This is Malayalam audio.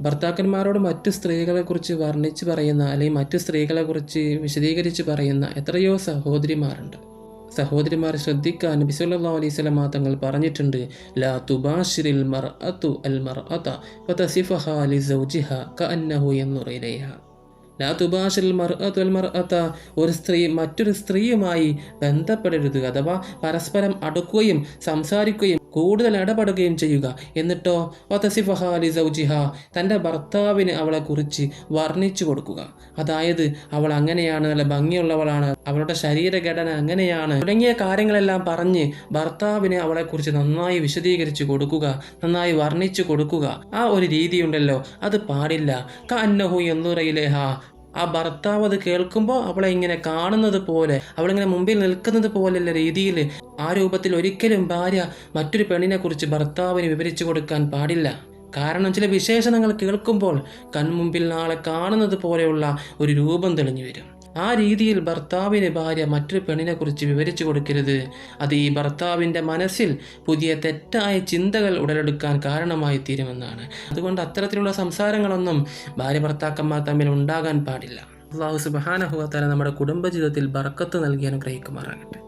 ഭർത്താക്കന്മാരോട് മറ്റു സ്ത്രീകളെക്കുറിച്ച് വർണിച്ച് പറയുന്ന അല്ലെങ്കിൽ മറ്റു സ്ത്രീകളെക്കുറിച്ച് വിശദീകരിച്ച് പറയുന്ന എത്രയോ സഹോദരിമാരുണ്ട്. സഹോദരിമാർ ശ്രദ്ധിക്കാൻ ബിസുല്ലാ അലൈസ്ലാം തങ്ങൾ പറഞ്ഞിട്ടുണ്ട് ലാ തുബാഷിരിൽ മർ അതു അൽ മർ അത കഅന്നഹു എന്നുറയിലേഹ ലാ തുബാഷിൽ മർ അൽ മർ അത ഒരു സ്ത്രീ മറ്റൊരു സ്ത്രീയുമായി ബന്ധപ്പെടരുത് അഥവാ പരസ്പരം അടുക്കുകയും സംസാരിക്കുകയും കൂടുതൽ ഇടപെടുകയും ചെയ്യുക. എന്നിട്ടോ ഒത്തസിഫഹാലി സൗജിഹ തന്റെ ഭർത്താവിന് അവളെക്കുറിച്ച് വർണിച്ചു കൊടുക്കുക. അതായത് അവൾ അങ്ങനെയാണ് നല്ല ഭംഗിയുള്ളവളാണ് അവളുടെ ശരീരഘടന അങ്ങനെയാണ് തുടങ്ങിയ കാര്യങ്ങളെല്ലാം പറഞ്ഞ് ഭർത്താവിന് അവളെക്കുറിച്ച് നന്നായി വിശദീകരിച്ചു കൊടുക്കുക നന്നായി വർണിച്ചു കൊടുക്കുക. ആ ഒരു രീതിയുണ്ടല്ലോ അത് പാടില്ല. കന്നഹു എന്നുറയിലേ എന്നുറയിലേഹ ആ ഭർത്താവ് അത് കേൾക്കുമ്പോൾ അവളെ ഇങ്ങനെ കാണുന്നത് പോലെ അവളിങ്ങനെ മുമ്പിൽ നിൽക്കുന്നത് പോലെയുള്ള രീതിയിൽ ആ രൂപത്തിൽ ഒരിക്കലും ഭാര്യ മറ്റൊരു പെണ്ണിനെക്കുറിച്ച് ഭർത്താവിന് വിവരിച്ചു കൊടുക്കാൻ പാടില്ല. കാരണം ചില വിശേഷണങ്ങൾ കേൾക്കുമ്പോൾ കൺമുമ്പിൽ നാളെ കാണുന്നത് പോലെയുള്ള ഒരു രൂപം തെളിഞ്ഞു വരും. ആ രീതിയിൽ ഭർത്താവിന് ഭാര്യ മറ്റൊരു പെണ്ണിനെക്കുറിച്ച് വിവരിച്ചു കൊടുക്കരുത്. അത് ഈ ഭർത്താവിന്റെ മനസ്സിൽ പുതിയ തെറ്റായ ചിന്തകൾ ഉടലെടുക്കാൻ കാരണമായി തീരുമെന്നാണ്. അതുകൊണ്ട് അത്തരത്തിലുള്ള സംസാരങ്ങളൊന്നും ഭാര്യ ഭർത്താക്കന്മാർ തമ്മിൽ ഉണ്ടാകാൻ പാടില്ല. അള്ളാഹു സുബാനഹുവത്താല നമ്മുടെ കുടുംബജീവിതത്തിൽ ബർക്കത്ത് നൽകി അനുഗ്രഹിക്കുമാറാകട്ടെ.